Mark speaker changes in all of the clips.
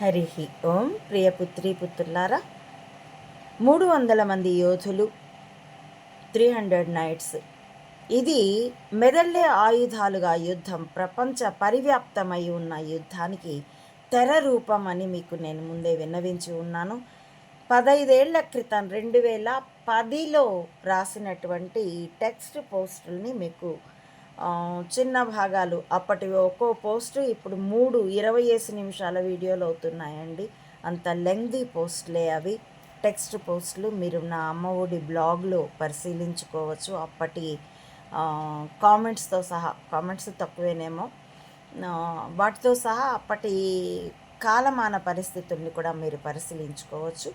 Speaker 1: హరి ఓం ప్రియ పుత్రి పుత్రులారా మూడు వందల మంది యోధులు త్రీ హండ్రెడ్ నైట్స్. ఇది మెదళ్ళే ఆయుధాలుగా యుద్ధం ప్రపంచ పరివ్యాప్తమై ఉన్న యుద్ధానికి తెర రూపం అని మీకు నేను ముందే విన్నవించి ఉన్నాను. పదైదేళ్ళ క్రితం రెండు వేల పదిలో రాసినటువంటి ఈ టెక్స్ట్ పోస్టుల్ని మీకు చిన్న భాగాలు అప్పటి ఒక్కో పోస్టు ఇప్పుడు మూడు ఇరవై వేసి నిమిషాల వీడియోలు అవుతున్నాయండి. అంత లెంగ్దీ పోస్ట్లే అవి. టెక్స్ట్ పోస్టులు మీరు నా అమ్మఒడి బ్లాగ్లో పరిశీలించుకోవచ్చు. అప్పటి కామెంట్స్తో సహా కామెంట్స్ తక్కువేనేమో. వాటితో సహా అప్పటి కాలమాన పరిస్థితుల్ని కూడా మీరు పరిశీలించుకోవచ్చు.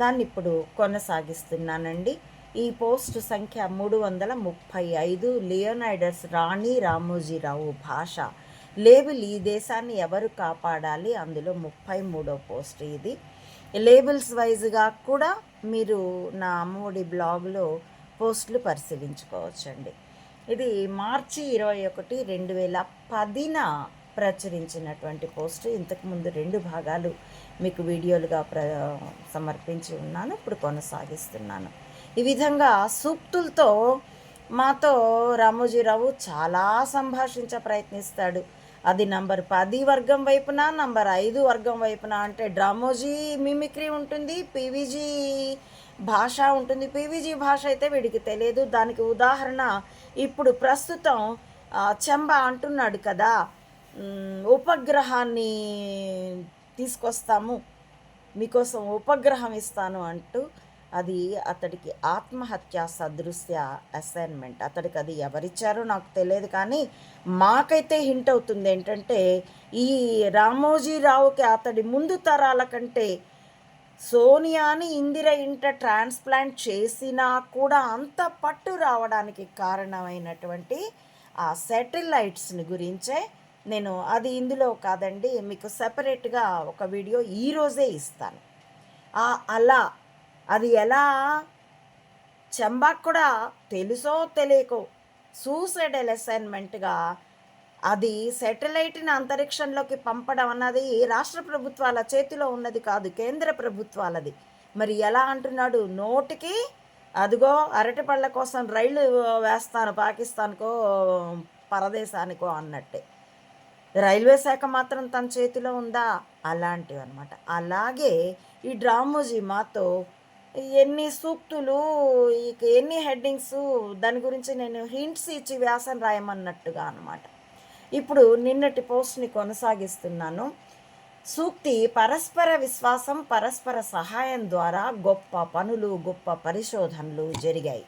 Speaker 1: దాన్ని ఇప్పుడు కొనసాగిస్తున్నానండి. ఈ పోస్ట్ సంఖ్య మూడు వందల ముప్పై ఐదు లియోనైడర్స్ రాణి రామోజీరావు భాష. లేబుల్ ఈ దేశాన్ని ఎవరు కాపాడాలి? అందులో ముప్పై మూడో పోస్ట్ ఇది. లేబుల్స్ వైజ్గా కూడా మీరు నా అమ్మఒడి బ్లాగ్లో పోస్టులు పరిశీలించుకోవచ్చండి. ఇది మార్చి ఇరవై ఒకటి రెండు వేల పదిన ప్రచురించినటువంటి పోస్ట్. ఇంతకుముందు రెండు భాగాలు మీకు వీడియోలుగా ప్ర సమర్పించి ఉన్నాను. ఇప్పుడు కొనసాగిస్తున్నాను. ఈ విధంగా సూక్తులతో మాతో రామోజీరావు చాలా సంభాషించ ప్రయత్నిస్తాడు. అది నంబర్ పది వర్గం వైపున నంబర్ ఐదు వర్గం వైపున అంటే డ్రామోజీ మిమిక్రీ ఉంటుంది పీవీజీ భాష ఉంటుంది. పీవీజీ భాష అయితే వీడికి తెలియదు. దానికి ఉదాహరణ ఇప్పుడు ప్రస్తుతం చెంబ అంటున్నాడు కదా. ఉపగ్రహాన్ని తీసుకొస్తాము మీకోసం ఉపగ్రహం ఇస్తాను అంటూ అది అతడికి ఆత్మహత్య సదృశ్య అసైన్మెంట్ అతడికి అది ఎవరిచ్చారో నాకు తెలియదు కానీ మాకైతే హింట్ అవుతుంది ఏంటంటే ఈ రామోజీరావుకి అతడి ముందు తరాల కంటే సోనియాని ఇందిర ఇంట ట్రాన్స్ప్లాంట్ చేసినా కూడా అంత పట్టు రావడానికి కారణమైనటువంటి ఆ సెటిలైట్స్ని గురించే నేను అది ఇందులో కాదండి మీకు సెపరేట్గా ఒక వీడియో ఈరోజే ఇస్తాను. అలా అది ఎలా? చెంబాక్ కూడా తెలుసో తెలియకో సూసైడల్ అసైన్మెంట్గా అది సెటిలైట్ని అంతరిక్షంలోకి పంపడం అన్నది రాష్ట్ర ప్రభుత్వాల చేతిలో ఉన్నది కాదు కేంద్ర ప్రభుత్వాలది. మరి ఎలా అంటున్నాడు? నోటికి అదిగో అరటిపళ్ళ కోసం రైళ్ళు వేస్తాను పాకిస్తాన్కో పరదేశానికో అన్నట్టే. రైల్వే శాఖ మాత్రం తన చేతిలో ఉందా? అలాంటివి అనమాట అలాగే ఈ డ్రామోజీ మాతో ఎన్ని సూక్తులు ఎన్ని హెడ్డింగ్స్ దాని గురించి నేను హింట్స్ ఇచ్చి వ్యాసం రాయమన్నట్టుగా అనమాట ఇప్పుడు నిన్నటి పోస్ట్ని కొనసాగిస్తున్నాను. సూక్తి పరస్పర విశ్వాసం పరస్పర సహాయం ద్వారా గొప్ప పనులు గొప్ప పరిశోధనలు జరిగాయి.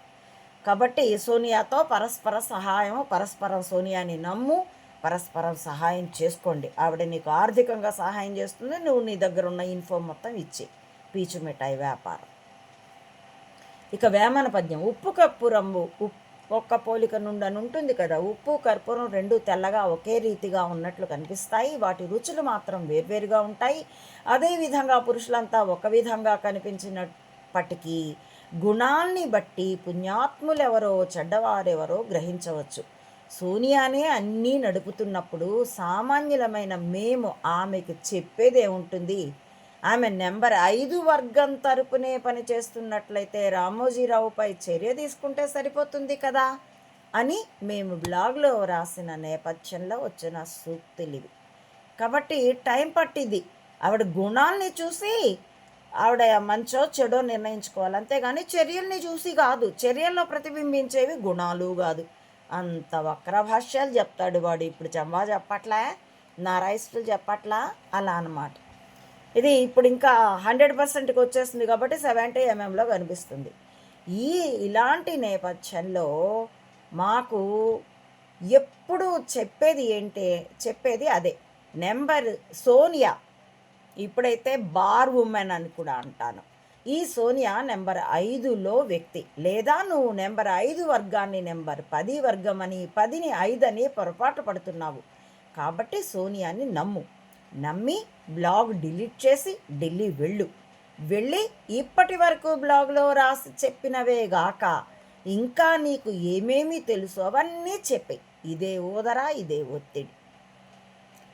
Speaker 1: కాబట్టి సోనియాతో పరస్పర సహాయం పరస్పరం సోనియాని నమ్ము పరస్పరం సహాయం చేసుకోండి. ఆవిడ నీకు ఆర్థికంగా సహాయం చేస్తుంది నువ్వు నీ దగ్గర ఉన్న ఇన్ఫో మొత్తం ఇచ్చి. పీచు మిఠాయి వ్యాపారం. ఇక వేమన పద్యం ఉప్పు కప్పు ఉప్ ఒక్క పోలిక నుండి అని ఉంటుంది కదా. ఉప్పు కర్పూరం రెండు తెల్లగా ఒకే రీతిగా ఉన్నట్లు కనిపిస్తాయి. వాటి రుచులు మాత్రం వేర్వేరుగా ఉంటాయి. అదేవిధంగా పురుషులంతా ఒక విధంగా కనిపించినప్పటికీ గుణాల్ని బట్టి పుణ్యాత్ములెవరో చెడ్డవారెవరో గ్రహించవచ్చు. సోనియానే అన్నీ నడుపుతున్నప్పుడు సామాన్యులమైన మేము ఆమెకు చెప్పేదే ఉంటుంది. ఆమె నెంబర్ ఐదు వర్గం తరపునే పనిచేస్తున్నట్లయితే రామోజీరావుపై చర్య తీసుకుంటే సరిపోతుంది కదా అని మేము బ్లాగ్లో రాసిన నేపథ్యంలో వచ్చిన సూక్తులివి. కాబట్టి టైం పట్టింది. ఆవిడ గుణాల్ని చూసి ఆవిడ మంచో చెడో నిర్ణయించుకోవాలి. అంతేగాని చర్యల్ని చూసి కాదు చర్యల్లో ప్రతిబింబించేవి గుణాలు కాదు. అంత వక్ర భాష్యాలు చెప్తాడు వాడు. ఇప్పుడు చంబా నా నారాయిస్టులు చెప్పట్లా? అలా అన్నమాట. ఇది ఇప్పుడు ఇంకా హండ్రెడ్ పర్సెంట్కి వచ్చేస్తుంది కాబట్టి సెవెంటీ ఎంఎంలో కనిపిస్తుంది. ఈ ఇలాంటి నేపథ్యంలో మాకు ఎప్పుడు చెప్పేది ఏంటి? చెప్పేది అదే. నెంబర్ సోనియా. ఇప్పుడైతే బార్ ఉమెన్ అని కూడా అంటాను. ఈ సోనియా నెంబర్ ఐదులో వ్యక్తి. లేదా నువ్వు నెంబర్ ఐదు వర్గాన్ని నెంబర్ పది వర్గం అని పదిని ఐదని పొరపాటు పడుతున్నావు. కాబట్టి సోనియాని నమ్ము. నమ్మి బ్లాగ్ డిలీట్ చేసి ఢిల్లీ వెళ్ళు. వెళ్ళి ఇప్పటి వరకు బ్లాగ్లో రాసి చెప్పినవే గాక ఇంకా నీకు ఏమేమి తెలుసు అవన్నీ చెప్పి. ఇదే ఓదరా ఇదే ఒత్తిడి.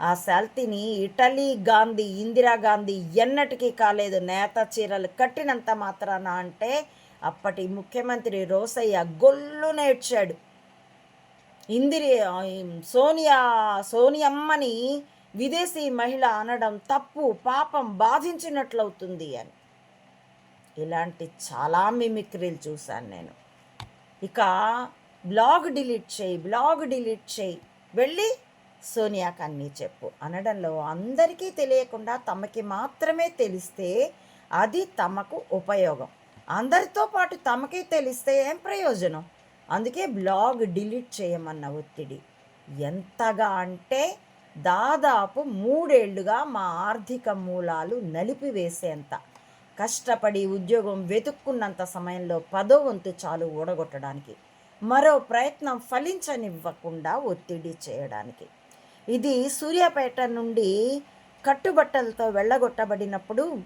Speaker 1: ఆ సెల్తీని ఇటలీ గాంధీ ఇందిరాగాంధీ ఎన్నటికీ కాలేదు. నేత చీరలు కట్టినంత మాత్రాన అంటే అప్పటి ముఖ్యమంత్రి రోసయ్య గొల్లు నేర్చాడు. ఇందిరి సోనియా సోనియమ్మని విదేశీ మహిళ అనడం తప్పు పాపం బాధించినట్లవుతుంది అని. ఇలాంటి చాలా మిమిక్రీలు చూశాను నేను. ఇక బ్లాగ్ డిలీట్ చేయి బ్లాగ్ డిలీట్ చేయి. వెళ్ళి సోనియాకి అన్నీ చెప్పు. అనడంలో అందరికీ తెలియకుండా తమకి మాత్రమే తెలిస్తే అది తమకు ఉపయోగం. అందరితో పాటు తమకే తెలిస్తే ఏం ప్రయోజనం? అందుకే బ్లాగ్ డిలీట్ చేయమన్న ఒత్తిడి. ఎంతగా అంటే దాదాపు మూడేళ్ళుగా మా ఆర్థిక మూలాలు నలిపివేసేంత. కష్టపడి ఉద్యోగం వెతుక్కున్నంత సమయంలో పదో వంతు చాలు ఊడగొట్టడానికి మరో ప్రయత్నం ఫలించనివ్వకుండా ఒత్తిడి చేయడానికి. ఇది సూర్యాపేట నుండి కట్టుబట్టలతో వెళ్ళగొట్టబడినప్పుడు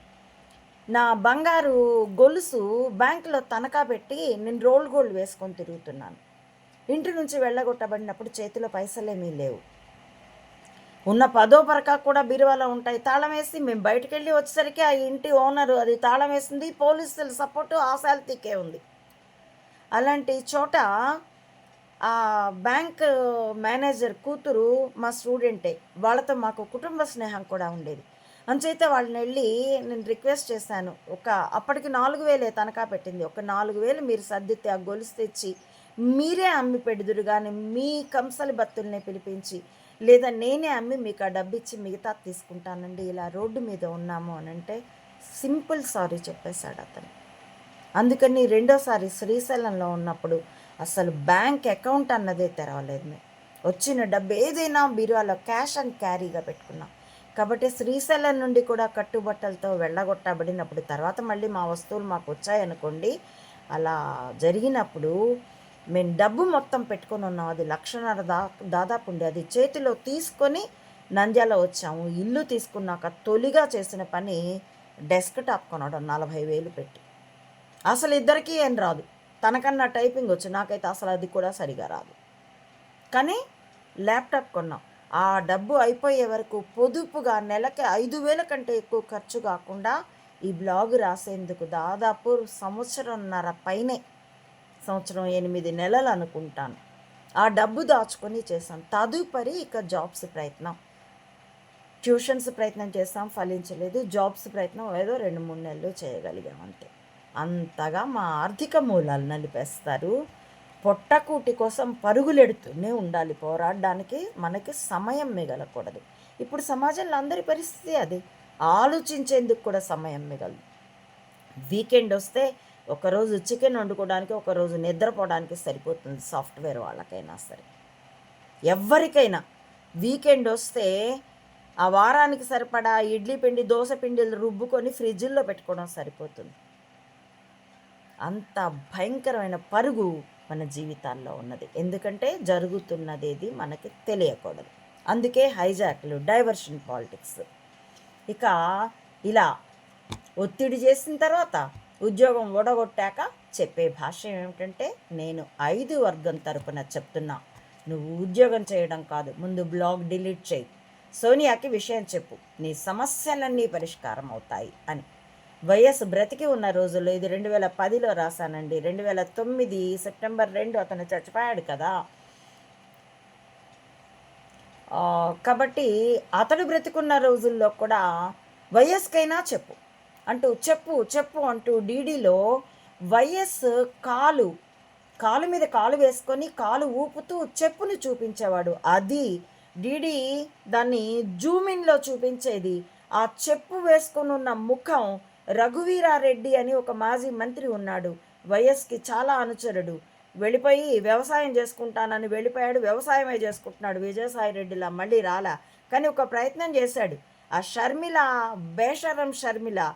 Speaker 1: నా బంగారు గొలుసు బ్యాంకులో తనఖా పెట్టి నేను రోల్ గోల్డ్ వేసుకొని తిరుగుతున్నాను. ఇంటి నుంచి వెళ్ళగొట్టబడినప్పుడు చేతిలో పైసలేమీ లేవు. ఉన్న పదో పరకా కూడా బీరువాలో ఉంటాయి. తాళం వేసి మేము బయటకు వెళ్ళి వచ్చేసరికి ఆ ఇంటి ఓనరు అది తాళం వేసింది. పోలీసుల సపోర్టు ఆశాల్తీకే ఉంది. అలాంటి చోట ఆ బ్యాంక్ మేనేజర్ కూతురు మా స్టూడెంటే వాళ్ళతో మాకు కుటుంబ స్నేహం కూడా ఉండేది. అంచేత వాళ్ళని వెళ్ళి నేను రిక్వెస్ట్ చేశాను. ఒక అప్పటికి నాలుగు వేలే తనఖా పెట్టింది. ఒక నాలుగు వేలు మీరు సర్దితే ఆ గొలుసు తెచ్చి మీరే అమ్మి పెడుదురు కానీ మీ కంసలి బత్తుల్ని పిలిపించి లేదా నేనే అమ్మి మీకు ఆ డబ్బు ఇచ్చి మిగతా తీసుకుంటానండి ఇలా రోడ్డు మీద ఉన్నాము అని అంటే సింపుల్ సారీ చెప్పేశాడు అతను. అందుకని రెండోసారి శ్రీశైలంలో ఉన్నప్పుడు అసలు బ్యాంక్ అకౌంట్ అన్నదే తెరవలేదు వచ్చిన డబ్బు ఏదైనా బీరువాలో క్యాష్ అండ్ క్యారీగా పెట్టుకున్నాం. కాబట్టి శ్రీశైలం నుండి కూడా కట్టుబట్టలతో వెళ్ళగొట్టబడినప్పుడు తర్వాత మళ్ళీ మా వస్తువులు మాకు వచ్చాయనుకోండి అలా జరిగినప్పుడు మేము డబ్బు మొత్తం పెట్టుకొని ఉన్నాం. అది లక్షన్నర దా దాదాపు ఉండి అది చేతిలో తీసుకొని నంద్యాల వచ్చాము. ఇల్లు తీసుకున్నాక తొలిగా చేసిన పని డెస్క్ టాప్ కొనడం. నలభై వేలు పెట్టి. అసలు ఇద్దరికీ ఏం రాదు. తనకన్నా టైపింగ్ వచ్చు. నాకైతే అసలు అది కూడా సరిగా రాదు. కానీ ల్యాప్టాప్ కొన్నాం. ఆ డబ్బు అయిపోయే వరకు పొదుపుగా నెలకి ఐదు వేల కంటే ఎక్కువ ఖర్చు కాకుండా ఈ బ్లాగ్ రాసేందుకు దాదాపు సంవత్సరంన్నర పైనే సంవత్సరం ఎనిమిది నెలలు అనుకుంటాను. ఆ డబ్బు దాచుకొని చేశాను. తదుపరి ఇక జాబ్స్ ప్రయత్నం. ట్యూషన్స్ ప్రయత్నం చేస్తాం ఫలించలేదు. జాబ్స్ ప్రయత్నం ఏదో రెండు మూడు నెలలు చేయగలిగాం అంతే అంతగా మా ఆర్థిక మూలాలు నలిపేస్తారు. పొట్టకూటి కోసం పరుగులెడుతూనే ఉండాలి. పోరాడడానికి మనకి సమయం మిగలకూడదు. ఇప్పుడు సమాజంలో అందరి పరిస్థితి అది. ఆలోచించేందుకు కూడా సమయం మిగలదు. వీకెండ్ వస్తే ఒకరోజు చికెన్ వండుకోవడానికి ఒకరోజు నిద్రపోవడానికి సరిపోతుంది సాఫ్ట్వేర్ వాళ్ళకైనా సరే. ఎవరికైనా వీకెండ్ వస్తే ఆ వారానికి సరిపడా ఇడ్లీ పిండి దోశ పిండిలు రుబ్బుకొని ఫ్రిడ్జ్లో పెట్టుకోవడం సరిపోతుంది. అంత భయంకరమైన పరుగు మన జీవితాల్లో ఉన్నది. ఎందుకంటే జరుగుతున్నదేది మనకి తెలియకూడదు. అందుకే హైజాక్లు డైవర్షన్ పాలిటిక్స్. ఇక ఇలా ఒత్తిడి చేసిన తర్వాత ఉద్యోగం ఓడగొట్టాక చెప్పే భాష ఏమిటంటే నేను ఐదు వర్గం తరపున చెప్తున్నా. నువ్వు ఉద్యోగం చేయడం కాదు ముందు బ్లాగ్ డిలీట్ చేయి. సోనియాకి విషయం చెప్పు నీ సమస్యలన్నీ పరిష్కారం అవుతాయి అని. వైఎస్ బ్రతికి ఉన్న రోజుల్లో ఇది రెండు వేల పదిలో రాశానండి. రెండు వేల తొమ్మిది సెప్టెంబర్ రెండు అతను చచ్చిపోయాడు కదా. కాబట్టి అతడు బ్రతికున్న రోజుల్లో కూడా వైఎస్కైనా చెప్పు. అంటూ చెప్పు చెప్పు అంటూ డీడీలో వైఎస్ కాలు కాలు మీద కాలు వేసుకొని కాలు ఊపుతూ చెప్పును చూపించేవాడు. అది డీడీ దాన్ని జూమిన్లో చూపించేది. ఆ చెప్పు వేసుకొని ఉన్న ముఖం రఘువీరారెడ్డి అని ఒక మాజీ మంత్రి ఉన్నాడు. వైఎస్కి చాలా అనుచరుడు. వెళ్ళిపోయి వ్యవసాయం చేసుకుంటానని వెళ్ళిపోయాడు. వ్యవసాయమే చేసుకుంటున్నాడు విజయసాయి రెడ్డిలా మళ్ళీ రాలా. కానీ ఒక ప్రయత్నం చేశాడు. ఆ షర్మిల బేషరం షర్మిల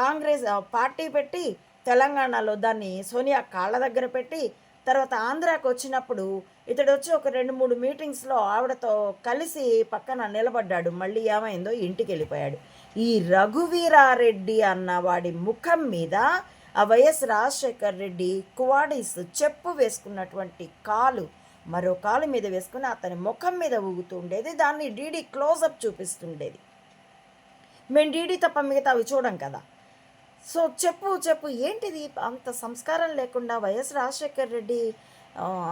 Speaker 1: కాంగ్రెస్ పార్టీ పెట్టి తెలంగాణలో దాన్ని సోనియా కాళ్ళ దగ్గర పెట్టి తర్వాత ఆంధ్రాకి వచ్చినప్పుడు ఇతడు వచ్చి ఒక రెండు మూడు మీటింగ్స్లో ఆవిడతో కలిసి పక్కన నిలబడ్డాడు. మళ్ళీ ఏమైందో ఇంటికి వెళ్ళిపోయాడు ఈ రఘువీరారెడ్డి అన్న వాడి ముఖం మీద ఆ వైఎస్ రాజశేఖర్ రెడ్డి కువాడీస్ చెప్పు వేసుకున్నటువంటి కాలు మరో కాలు మీద వేసుకుని అతని ముఖం మీద ఊగుతూ ఉండేది. దాన్ని డీడీ క్లోజప్ చూపిస్తుండేది. మేము డీడీ తప్ప మిగతా అవి చూడం కదా. సో చెప్పు చెప్పు ఏంటిది? అంత సంస్కారం లేకుండా వైఎస్ రాజశేఖర్ రెడ్డి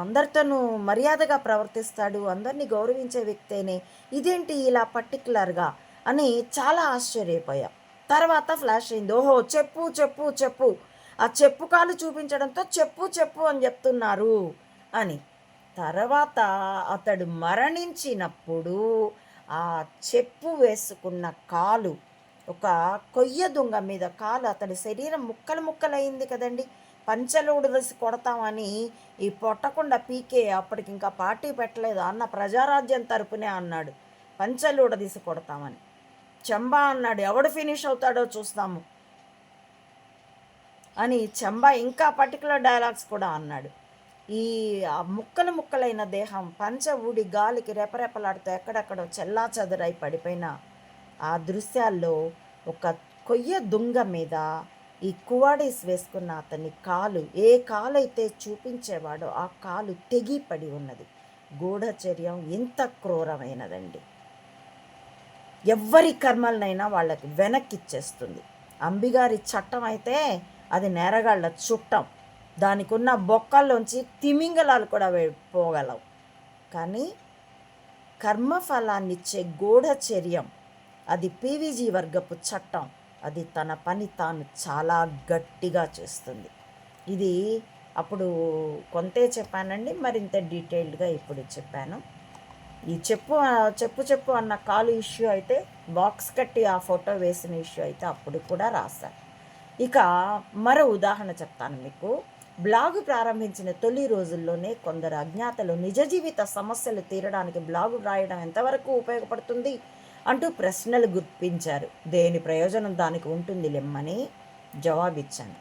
Speaker 1: అందరితోనూ మర్యాదగా ప్రవర్తిస్తాడు అందరినీ గౌరవించే వ్యక్తేనే ఇదేంటి ఇలా పర్టికులర్గా అని చాలా ఆశ్చర్యపోయాం. తర్వాత ఫ్లాష్ అయింది. ఓహో చెప్పు చెప్పు చెప్పు. ఆ చెప్పు కాలు చూపించడంతో చెప్పు చెప్పు అని చెప్తున్నారు అని. తర్వాత అతడు మరణించినప్పుడు ఆ చెప్పు వేసుకున్న కాలు ఒక కొయ్య దుంగ మీద కాలు అతడి శరీరం ముక్కలు ముక్కలైంది కదండి. పంచలు దసి కొడతామని ఈ పొట్టకుండా పీకే అప్పటికి ఇంకా పార్టీ పెట్టలేదు. అన్న ప్రజారాజ్యం తరపునే అన్నాడు. పంచలు ఉడదీసి కొడతామని. చెంబా అన్నాడు ఎవడు ఫినిష్ అవుతాడో చూస్తాము అని చెంబా ఇంకా పర్టికులర్ డైలాగ్స్ కూడా అన్నాడు. ఈ ముక్కలు ముక్కలైన దేహం పంచ ఊడి గాలికి రెపరెపలాడుతూ ఎక్కడెక్కడో చెల్లా చెదరై పడిపోయిన ఆ దృశ్యాల్లో ఒక కొయ్య దుంగ మీద ఈ కువాడీస్ వేసుకున్న అతని కాలు ఏ కాలు అయితే చూపించేవాడో ఆ కాలు తెగి పడి ఉన్నది. గూఢచర్యం ఎంత క్రూరమైనదండి. ఎవ్వరి కర్మలనైనా వాళ్ళకి వెనక్కిచ్చేస్తుంది. అంబిగారి చట్టం అయితే అది నేరగాళ్ళ చుట్టం. దానికి ఉన్న బొక్కల్లోంచి తిమింగలాలు కూడా పోగలవు. కానీ కర్మఫలాన్నిచ్చే గూఢచర్యం అది పీవీజీ వర్గపు చట్టం అది తన పని తాను చాలా గట్టిగా చేస్తుంది. ఇది అప్పుడు కొంతే చెప్పానండి మరింత డీటెయిల్డ్గా ఇప్పుడు చెప్పాను. ఈ చెప్పు చెప్పు చెప్పు అన్న కాలు ఇష్యూ అయితే బాక్స్ కట్టి ఆ ఫోటో వేసిన ఇష్యూ అయితే అప్పుడు కూడా రాశాను ఇక మరో ఉదాహరణ చెప్తాను మీకు. బ్లాగు ప్రారంభించిన తొలి రోజుల్లోనే కొందరు అజ్ఞాతలు నిజ జీవిత సమస్యలు తీరడానికి బ్లాగు రాయడం ఎంతవరకు ఉపయోగపడుతుంది అంటూ ప్రశ్నలు గుర్తించారు దేని ప్రయోజనం దానికి ఉంటుంది లెమ్మని జవాబిచ్చాను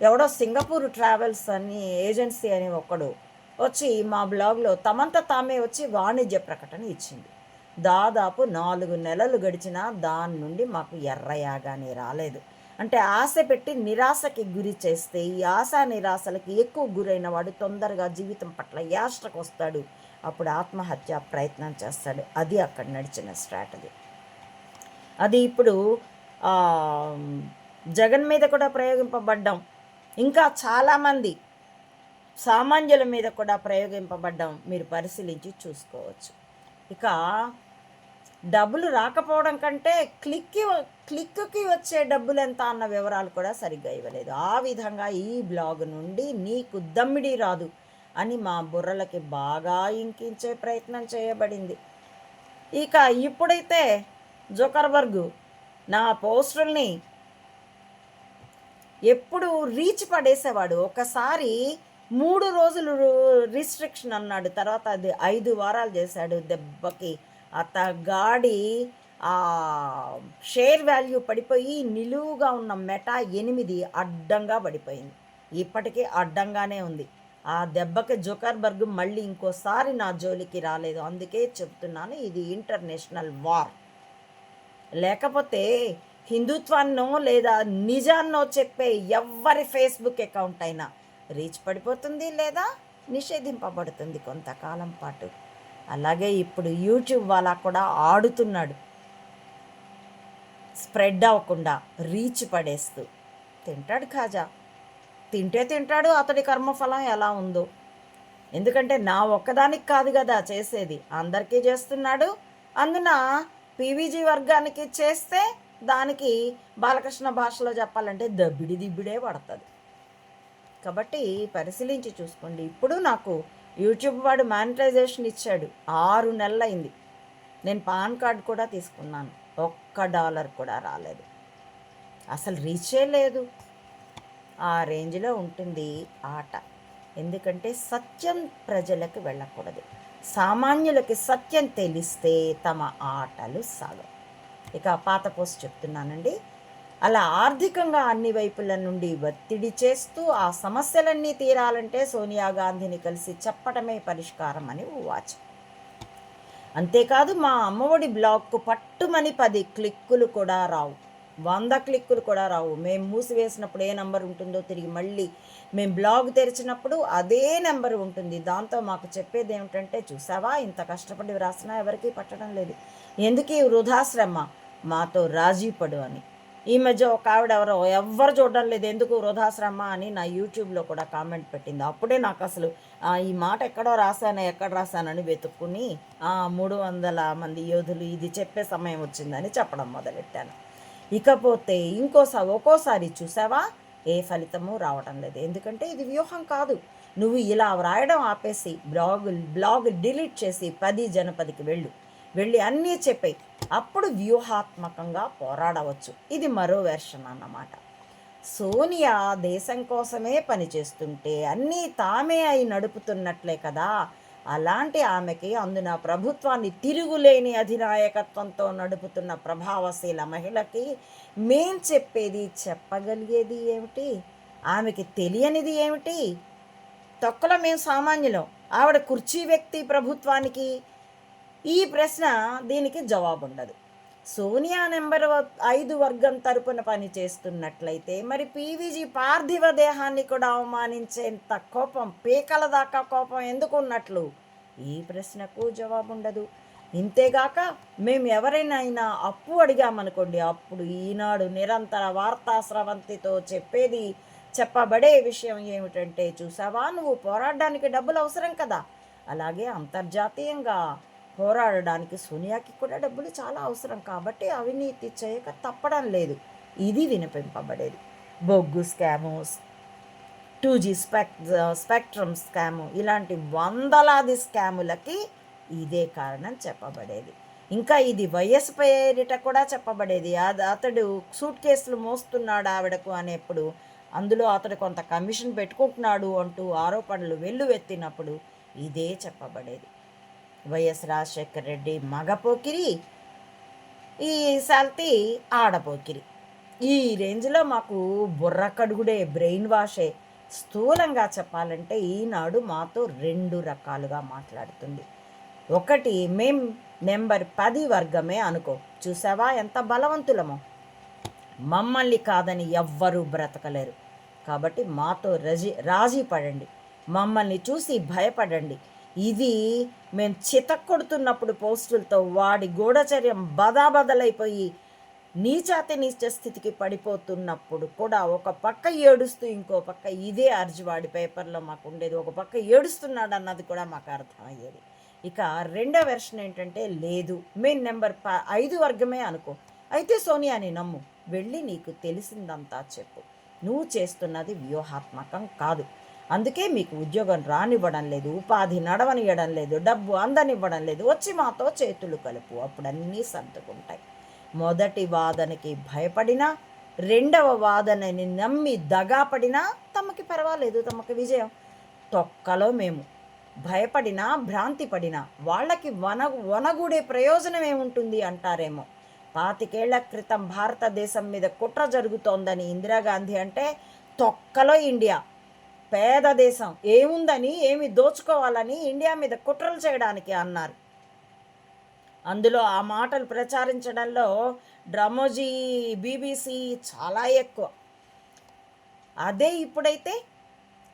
Speaker 1: ఎవడో సింగపూర్ ట్రావెల్స్ అని ఏజెన్సీ అని ఒకడు వచ్చి మా బ్లాగ్లో తమంత తామే వచ్చి వాణిజ్య ప్రకటన ఇచ్చింది. దాదాపు నాలుగు నెలలు గడిచినా దాని నుండి మాకు ఎర్రయాగానే రాలేదు. అంటే ఆశ పెట్టి నిరాశకి గురి చేస్తే ఈ ఆశ నిరాశలకి ఎక్కువ గురైన వాడు తొందరగా జీవితం పట్ల యాష్టకు వస్తాడు అప్పుడు ఆత్మహత్య ప్రయత్నం చేస్తాడు. అది అక్కడ నడిచిన స్ట్రాటజీ. అది ఇప్పుడు జగన్ మీద కూడా ప్రయోగింపబడ్డం. ఇంకా చాలామంది సామాన్యుల మీద కూడా ప్రయోగింపబడ్డం మీరు పరిశీలించి చూసుకోవచ్చు. ఇక డబ్బులు రాకపోవడం కంటే క్లిక్కి క్లిక్కి వచ్చే డబ్బులు ఎంత అన్న వివరాలు కూడా సరిగ్గా ఇవ్వలేదు. ఆ విధంగా ఈ బ్లాగ్ నుండి నీకు దమ్మిడి రాదు అని మా బుర్రలకి బాగా ఇంకించే ప్రయత్నం చేయబడింది. ఇక ఇప్పుడైతే జోకర్బర్గ్ నా పోస్టుల్ని ఎప్పుడు రీచ్ పడేసేవాడు. ఒకసారి మూడు రోజులు రిస్ట్రిక్షన్ అన్నాడు. తర్వాత అది ఐదు వారాలు చేశాడు దెబ్బకి. అతగాడి ఆ షేర్ వాల్యూ పడిపోయి నిలువుగా ఉన్న మెటా ఎనిమిది అడ్డంగా పడిపోయింది. ఇప్పటికీ అడ్డంగానే ఉంది. ఆ దెబ్బకి జోకర్బర్గ్ మళ్ళీ ఇంకోసారి నా జోలికి రాలేదు. అందుకే చెప్తున్నాను ఇది ఇంటర్నేషనల్ వార్. లేకపోతే హిందుత్వాన్నో లేదా నిజాన్నో చెప్పే ఎవ్వరి ఫేస్బుక్ అకౌంట్ అయినా రీచ్ పడిపోతుంది లేదా నిషేధింపబడుతుంది కొంతకాలం పాటు. అలాగే ఇప్పుడు యూట్యూబ్ వాళ్ళ కూడా ఆడుతున్నాడు. స్ప్రెడ్ అవ్వకుండా రీచ్ పడేస్తూ. తింటాడు ఖాజా. తింటే తింటాడు అతడి కర్మఫలం ఎలా ఉందో. ఎందుకంటే నా ఒక్కదానికి కాదు కదా చేసేది. అందరికీ చేస్తున్నాడు. అందున పీవీజీ వర్గానికి చేస్తే దానికి బాలకృష్ణ భాషలో చెప్పాలంటే దబ్బిడి దిబ్బిడే పడుతుంది. కాబట్టి పరిశీలించి చూసుకోండి. ఇప్పుడు నాకు యూట్యూబ్ వాడు మానిటైజేషన్ ఇచ్చాడు. ఆరు నెలలైంది. నేను పాన్ కార్డ్ కూడా తీసుకున్నాను. ఒక్క డాలర్ కూడా రాలేదు. అసలు రీచే లేదు. ఆ రేంజ్లో ఉంటుంది ఆట. ఎందుకంటే సత్యం ప్రజలకు వెళ్ళకూడదు. సామాన్యులకి సత్యం తెలిస్తే తమ ఆటలు సాగవు. ఇక పాత పోస్ట్ చెప్తున్నానండి. అలా ఆర్థికంగా అన్ని వైపుల నుండి ఒత్తిడి చేస్తూ ఆ సమస్యలన్నీ తీరాలంటే సోనియా గాంధీని కలిసి చెప్పడమే పరిష్కారం అని వాచ్. అంతేకాదు మా అమ్మఒడి బ్లాగ్కు పట్టుమని పది క్లిక్కులు కూడా రావు. వంద క్లిక్కులు కూడా రావు. మేము మూసివేసినప్పుడు ఏ నెంబర్ ఉంటుందో తిరిగి మళ్ళీ మేము బ్లాగ్ తెరిచినప్పుడు అదే నెంబర్ ఉంటుంది. దాంతో మాకు చెప్పేది ఏమిటంటే చూసావా ఇంత కష్టపడి వ్రాసినా ఎవరికీ పట్టడం లేదు. ఎందుకు ఈ వృధాశ్రమ? మాతో రాజీ పడు అని. ఈ మధ్య ఒక ఆవిడ ఎవరో ఎవ్వరు చూడడం లేదు. ఎందుకు వృధాశ్రమ అని నా యూట్యూబ్లో కూడా కామెంట్ పెట్టింది. అప్పుడే నాకు అసలు ఈ మాట ఎక్కడో రాశాను ఎక్కడ రాశానని వెతుక్కుని మూడు వందల మంది యోధులు ఇది చెప్పే సమయం వచ్చిందని చెప్పడం మొదలెట్టాను. ఇకపోతే ఇంకోసారి ఒక్కోసారి చూసావా? ఏ ఫలితము రావడం లేదు. ఎందుకంటే ఇది వ్యూహం కాదు. నువ్వు ఇలా వ్రాయడం ఆపేసి బ్లాగ్ బ్లాగ్ డిలీట్ చేసి పది జనపదికి వెళ్ళు. వెళ్ళి అన్నీ చెప్పాయి. అప్పుడు వ్యూహాత్మకంగా పోరాడవచ్చు. ఇది మరో వెర్షన్ అన్నమాట. సోనియా దేశం కోసమే పనిచేస్తుంటే అన్నీ తామే అయి నడుపుతున్నట్లే కదా. అలాంటి ఆమెకి అందున ప్రభుత్వాన్ని తిరుగులేని అధినాయకత్వంతో నడుపుతున్న ప్రభావశీల మహిళకి మేం చెప్పేది చెప్పగలిగేది ఏమిటి? ఆమెకి తెలియనిది ఏమిటి? తొక్కలో మేము సామాన్యులం. ఆవిడ కుర్చీ వ్యక్తి ప్రభుత్వానికి ఈ ప్రశ్న దీనికి జవాబు ఉండదు సోనియా నెంబర్ ఐదు వర్గం తరపున పనిచేస్తున్నట్లయితే మరి పీవీజీ పార్థివ దేహాన్ని కూడా అవమానించేంత కోపం పీకల దాకా కోపం ఎందుకు ఉన్నట్లు ఈ ప్రశ్నకు జవాబు ఉండదు ఇంతేగాక మేము ఎవరైనా అప్పు అడిగామనుకోండి అప్పుడు ఈనాడు నిరంతర వార్తా స్రవంతితో చెప్పేది చెప్పబడే విషయం ఏమిటంటే చూసావా? నువ్వు పోరాడడానికి డబ్బులు అవసరం కదా? అలాగే అంతర్జాతీయంగా పోరాడడానికి సోనియాకి కూడా డబ్బులు చాలా అవసరం కాబట్టి అవినీతి చేయక తప్పడం లేదు. ఇది వినిపింపబడేది. బొగ్గు scam two G spec spectrum scam ఇలాంటి వందలాది స్కాములకి ఇదే కారణం చెప్పబడేది. ఇంకా ఇది వయసు పేరిట కూడా చెప్పబడేది. అది అతడు సూట్ కేసులు మోస్తున్నాడు ఆవిడకు అనేప్పుడు అందులో అతడు కొంత కమిషన్ పెట్టుకుంటున్నాడు అంటూ ఆరోపణలు వెల్లువెత్తినప్పుడు ఇదే చెప్పబడేది. వైఎస్ రాజశేఖర రెడ్డి మగపోకిరి ఈ సల్తి ఆడపోకిరి. ఈ రేంజ్లో మాకు బుర్రకడుగుడే బ్రెయిన్ వాషే స్థూలంగా చెప్పాలంటే ఈనాడు మాతో రెండు రకాలుగా మాట్లాడుతుంది. ఒకటి మేం నెంబర్ పది వర్గమే అనుకో. చూసావా ఎంత బలవంతులమో. మమ్మల్ని కాదని ఎవ్వరూ బ్రతకలేరు. కాబట్టి మాతో రజీ రాజీ పడండి. మమ్మల్ని చూసి భయపడండి. ఇది మేము చితక్కొడుతున్నప్పుడు పోస్టులతో వాడి గూఢచర్యం బదాబదలైపోయి నీచాతి నీచ స్థితికి పడిపోతున్నప్పుడు కూడా ఒక పక్క ఏడుస్తూ ఇంకో పక్క ఇదే అర్జువాడి పేపర్లో మాకు ఉండేది ఒక పక్క ఏడుస్తున్నాడు అన్నది కూడా మాకు అర్థమయ్యేది ఇక రెండో వెర్షన్ ఏంటంటే లేదు మెయిన్ నెంబర్ ప ఐదు వర్గమే అనుకో. అయితే సోనియాని నమ్ము. వెళ్ళి నీకు తెలిసిందంతా చెప్పు. నువ్వు చేస్తున్నది వ్యూహాత్మకం కాదు. అందుకే మీకు ఉద్యోగం రానివ్వడం లేదు ఉపాధి నడవనివ్వడం లేదు డబ్బు అందనివ్వడం లేదు వచ్చి మాతో చేతులు కలుపు. అప్పుడన్నీ సర్దుకుంటాయి. మొదటి వాదనకి భయపడినా రెండవ వాదనని నమ్మి దగాపడినా తమకి పర్వాలేదు తమకి విజయం. తొక్కలో మేము భయపడినా భ్రాంతి పడినా వాళ్ళకి వన వనగూడే ప్రయోజనం ఏముంటుంది అంటారేమో. పాతికేళ్ళ క్రితం భారతదేశం మీద కుట్ర జరుగుతోందని ఇందిరాగాంధీ అంటే తొక్కలో ఇండియా. పేద దేశం. ఏముందని ఏమి దోచుకోవాలని ఇండియా మీద కుట్రలు చేయడానికి అన్నారు. అందులో ఆ మాటలు ప్రచారించడంలో డ్రమోజీ బీబీసీ చాలా ఎక్కువ. అదే ఇప్పుడైతే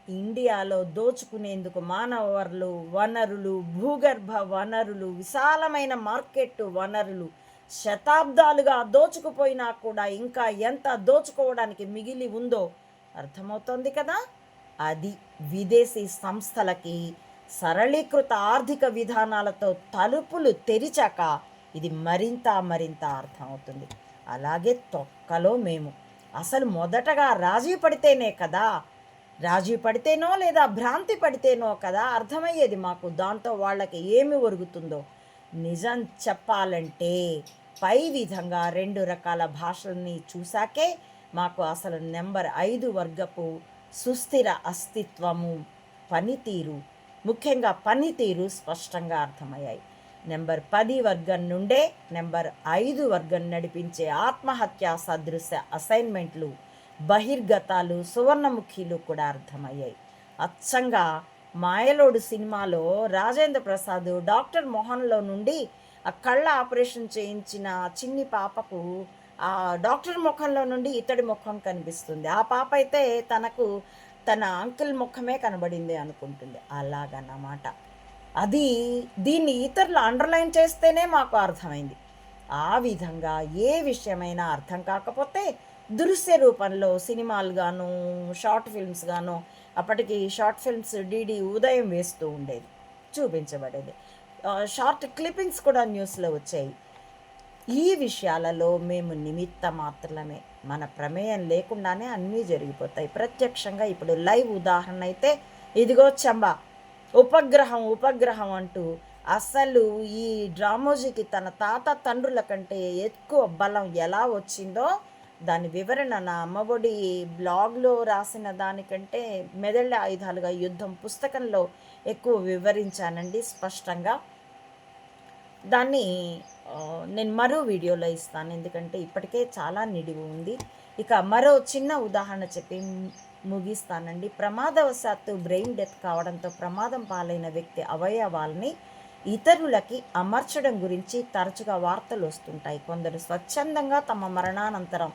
Speaker 1: ఇండియాలో దోచుకునేందుకు మానవ వనరులు వనరులు భూగర్భ వనరులు విశాలమైన మార్కెట్ వనరులు శతాబ్దాలుగా దోచుకుపోయినా కూడా ఇంకా ఎంత దోచుకోవడానికి మిగిలి ఉందో అర్థమవుతోంది కదా? అది విదేశీ సంస్థలకి సరళీకృత ఆర్థిక విధానాలతో తలుపులు తెరిచాక ఇది మరింత మరింత అర్థమవుతుంది. అలాగే తొక్కలో మేము. అసలు మొదటగా రాజీ పడితేనే కదా? రాజీ పడితేనో లేదా భ్రాంతి పడితేనో కదా అర్థమయ్యేది మాకు. దాంతో వాళ్ళకి ఏమి ఒరుగుతుందో? నిజం చెప్పాలంటే పై విధంగా రెండు రకాల భాషల్ని చూశాకే మాకు అసలు నెంబర్ ఐదు వర్గపు సుస్థిర అస్తిత్వము పనితీరు ముఖ్యంగా పనితీరు స్పష్టంగా అర్థమయ్యాయి. నెంబర్ పది వర్గం నుండే నెంబర్ ఐదు వర్గం నడిపించే ఆత్మహత్యా సదృశ అసైన్మెంట్లు బహిర్గతాలు సువర్ణముఖిలు కూడా అర్థమయ్యాయి. అచ్చంగా మాయలోడు సినిమాలో రాజేంద్ర ప్రసాద్ డాక్టర్ మోహన్లో నుండి ఆ కళ్ళ ఆపరేషన్ చేయించిన చిన్ని పాపకు డాక్టర్ ముఖంలో నుండి ఇతడి ముఖం కనిపిస్తుంది. ఆ పాప అయితే తనకు తన అంకుల్ ముఖమే కనబడింది అనుకుంటుంది. అలాగన్నమాట. అది దీన్ని ఇతరులు అండర్లైన్ చేస్తేనే మాకు అర్థమైంది. ఆ విధంగా ఏ విషయమైనా అర్థం కాకపోతే దృశ్య రూపంలో సినిమాలు గాను షార్ట్ ఫిల్మ్స్ గాను అప్పటికి షార్ట్ ఫిల్మ్స్ డీడీ ఉదయం వేస్తూ ఉండేది చూపించబడేది. షార్ట్ క్లిప్పింగ్స్ కూడా న్యూస్లో వచ్చాయి. ఈ విషయాలలో మేము నిమిత్త మాత్రమే. మన ప్రమేయం లేకుండానే అన్నీ జరిగిపోతాయి. ప్రత్యక్షంగా ఇప్పుడు లైవ్ ఉదాహరణ అయితే ఇదిగో చంబా ఉపగ్రహం ఉపగ్రహం అంటూ అసలు ఈ డ్రామోజీకి తన తాత తండ్రుల కంటే ఎక్కువ బలం ఎలా వచ్చిందో దాని వివరణ నా అమ్మఒడి బ్లాగ్లో రాసిన దానికంటే మెదళ్ళ ఆయుధాలుగా యుద్ధం పుస్తకంలో ఎక్కువ వివరించానండి స్పష్టంగా. దాన్ని నేను మరో వీడియోలో ఇస్తాను. ఎందుకంటే ఇప్పటికే చాలా నిడివి ఉంది. ఇక మరో చిన్న ఉదాహరణ చెప్పి ముగిస్తానండి. ప్రమాదవశాత్తు బ్రెయిన్ డెత్ కావడంతో ప్రమాదం పాలైన వ్యక్తి అవయవాల్ని ఇతరులకి అమర్చడం గురించి తరచుగా వార్తలు వస్తుంటాయి. కొందరు స్వచ్ఛందంగా తమ మరణానంతరం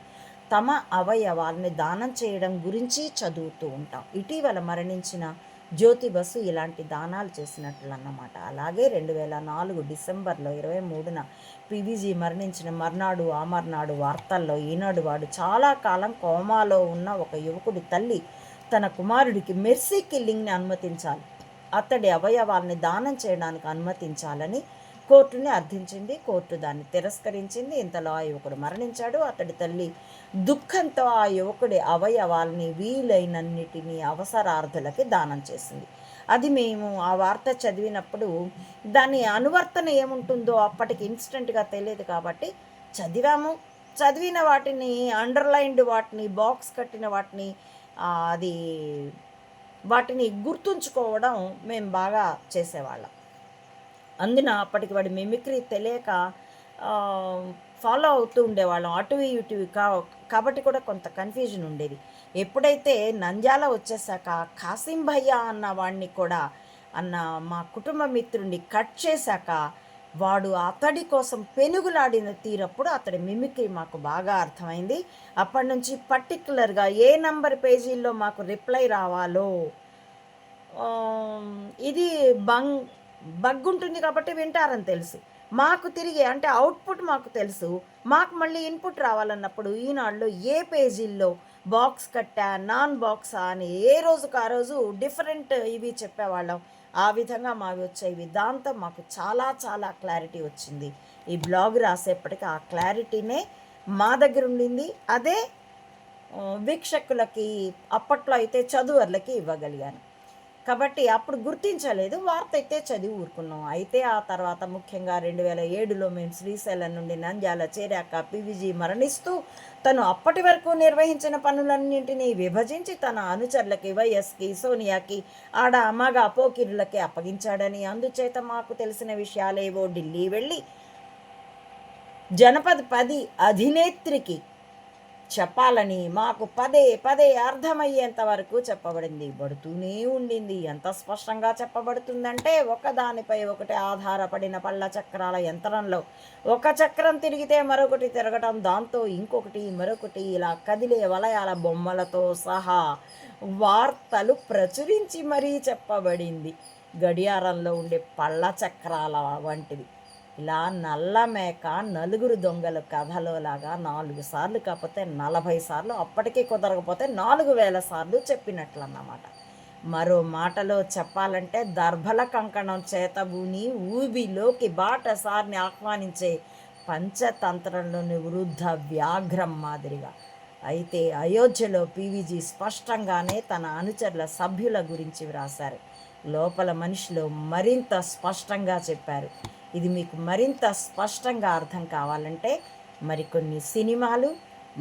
Speaker 1: తమ అవయవాల్ని దానం చేయడం గురించి చదువుతూ ఉంటాం. ఇటీవల మరణించిన జ్యోతి బస్సు ఇలాంటి దానాలు చేసినట్లు అన్నమాట అలాగే రెండు వేల నాలుగు డిసెంబర్లో ఇరవై మూడున పివిజీ మరణించిన మర్నాడు ఆ మర్నాడు వార్తల్లో ఈనాడు వాడు చాలా కాలం కోమాలో ఉన్న ఒక యువకుడి తల్లి తన కుమారుడికి మెర్సీ కిల్లింగ్ని అనుమతించాలి. అతడి అవయవాల్ని దానం చేయడానికి అనుమతించాలని కోర్టుని అర్థించింది. కోర్టు దాన్ని తిరస్కరించింది. ఇంతలో ఆ యువకుడు మరణించాడు. అతడి తల్లి దుఃఖంతో ఆ యువకుడి అవయవాల్ని వీలైనన్నిటినీ అవసరార్థులకి దానం చేసింది. అది మేము ఆ వార్త చదివినప్పుడు దాని అనువర్తన ఏముంటుందో అప్పటికి ఇన్స్టెంట్గా తెలియదు కాబట్టి చదివాము. చదివిన వాటిని అండర్లైన్డ్ వాటిని బాక్స్ కట్టిన వాటిని అది వాటిని గుర్తుంచుకోవడం మేము బాగా చేసేవాళ్ళం. అందున అప్పటికి వాడి మిమిక్రీ తెలియక ఫాలో అవుతూ ఉండేవాళ్ళం అటు ఇటువి కా కాబట్టి కూడా కొంత కన్ఫ్యూజన్ ఉండేది. ఎప్పుడైతే నంద్యాల వచ్చేసాక కాసిం భయ్య అన్న వాడిని కూడా అన్న మా కుటుంబ మిత్రుడిని కట్ చేశాక వాడు అతడి కోసం పెనుగులాడిన తీరప్పుడు అతడి మిమిక్రీ మాకు బాగా అర్థమైంది. అప్పటి నుంచి పర్టికులర్గా ఏ నంబర్ పేజీల్లో మాకు రిప్లై రావాలో ఇది బంగ్ బగ్ ఉంటుంది కాబట్టి వింటారని తెలుసు. మాకు తిరిగి అంటే అవుట్పుట్ మాకు తెలుసు. మాకు మళ్ళీ ఇన్పుట్ రావాలన్నప్పుడు ఈనాడులో ఏ పేజీల్లో బాక్స్ కట్టా నాన్ బాక్సా అని ఏ రోజుకు ఆ రోజు డిఫరెంట్ ఇవి చెప్పేవాళ్ళం. ఆ విధంగా మావి వచ్చేవి దాంతో మాకు చాలా చాలా క్లారిటీ వచ్చింది. ఈ బ్లాగ్ రాసేప్పటికి ఆ క్లారిటీనే మా దగ్గర ఉండింది. అదే వీక్షకులకి అప్పట్లో అయితే చదువర్లకి ఇవ్వగలిగాను. కాబట్టి అప్పుడు గుర్తించలేదు. వార్త అయితే చదివి ఊరుకున్నాం. అయితే ఆ తర్వాత ముఖ్యంగా రెండు వేల ఏడులో మేము శ్రీశైలం నుండి నంద్యాల చేరాక పివిజీ మరణిస్తూ తను అప్పటి వరకు నిర్వహించిన పనులన్నింటినీ విభజించి తన అనుచరులకి వైఎస్కి సోనియాకి ఆడ మగ పోకిరులకి అప్పగించాడని అందుచేత మాకు తెలిసిన విషయాలేవో ఢిల్లీ వెళ్ళి జనపద్ పది అధినేత్రికి చెప్పాలని మాకు పదే పదే అర్థమయ్యేంత వరకు చెప్పబడింది. పడుతూనే ఉండింది. ఎంత స్పష్టంగా చెప్పబడుతుందంటే ఒకదానిపై ఒకటి ఆధారపడిన పళ్ళ చక్రాల యంత్రంలో ఒక చక్రం తిరిగితే మరొకటి తిరగటం దాంతో ఇంకొకటి మరొకటి ఇలా కదిలే వలయాల బొమ్మలతో సహా వార్తలు ప్రచురించి మరీ చెప్పబడింది. గడియారంలో ఉండే పళ్ళ చక్రాల వంటిది. ఇలా నల్ల మేక నలుగురు దొంగల కథలో లాగా నాలుగు సార్లు కాకపోతే నలభై సార్లు అప్పటికీ కుదరకపోతే నాలుగు వేల సార్లు చెప్పినట్లు అన్నమాట మరో మాటలో చెప్పాలంటే దర్భల కంకణం చేతబూని ఊబిలోకి బాటసారిని ఆహ్వానించే పంచతంత్రంలోని వృద్ధ వ్యాఘ్రం మాదిరిగా. అయితే అయోధ్యలో పీవీజీ స్పష్టంగానే తన అనుచరుల సభ్యుల గురించి వ్రాశారు. లోపల మనిషిలో మరింత స్పష్టంగా చెప్పారు. ఇది మీకు మరింత స్పష్టంగా అర్థం కావాలంటే మరికొన్ని సినిమాలు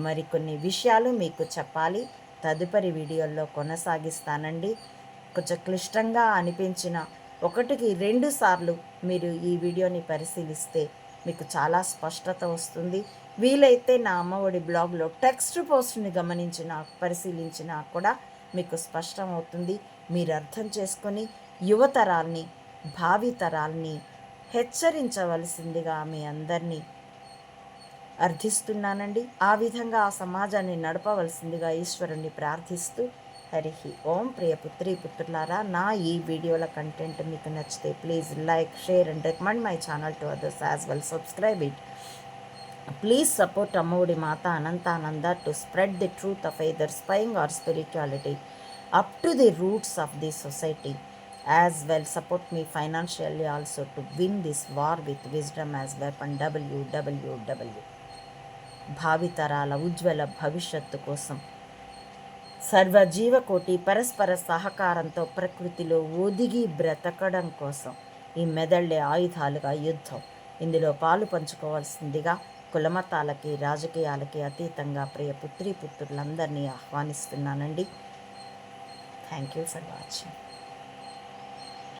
Speaker 1: మరికొన్ని విషయాలు మీకు చెప్పాలి. తదుపరి వీడియోల్లో కొనసాగిస్తానండి. కొంచెం క్లిష్టంగా అనిపించిన ఒకటికి రెండు సార్లు మీరు ఈ వీడియోని పరిశీలిస్తే మీకు చాలా స్పష్టత వస్తుంది. వీలైతే నా అమ్మఒడి బ్లాగ్లో టెక్స్ట్ పోస్ట్ని గమనించినా పరిశీలించినా కూడా మీకు స్పష్టం అవుతుంది మీరు అర్థం చేసుకొని యువతరాల్ని భావితరాల్ని హెచ్చరించవలసిందిగా మీ అందరినీ అర్థిస్తున్నానండి. ఆ విధంగా ఆ సమాజాన్ని నడపవలసిందిగా ఈశ్వరుణ్ణి ప్రార్థిస్తూ హరిహి ఓం. ప్రియ పుత్రి పుత్రులారా నా ఈ వీడియోల కంటెంట్ మీకు నచ్చితే please like share and recommend my channel to others as well. Subscribe it. Please support Ammavodi Mata Anantananda to spread the truth of either spying or spirituality up to the roots of the society. As well support me financially also to win this war with wisdom as weapon డబ్ల్యూడబ్ల్యూడబ్ల్యూ భావితరాల ఉజ్వల భవిష్యత్తు కోసం. సర్వజీవకోటి పరస్పర సహకారంతో ప్రకృతిలో ఒదిగి బ్రతకడం కోసం ఈ మెదళ్ళే ఆయుధాలుగా యుద్ధం. ఇందులో పాలు పంచుకోవాల్సిందిగా కులమతాలకి రాజకీయాలకి అతీతంగా ప్రియ పుత్రి పుత్రులందరినీ ఆహ్వానిస్తున్నానండి. Thank you for watching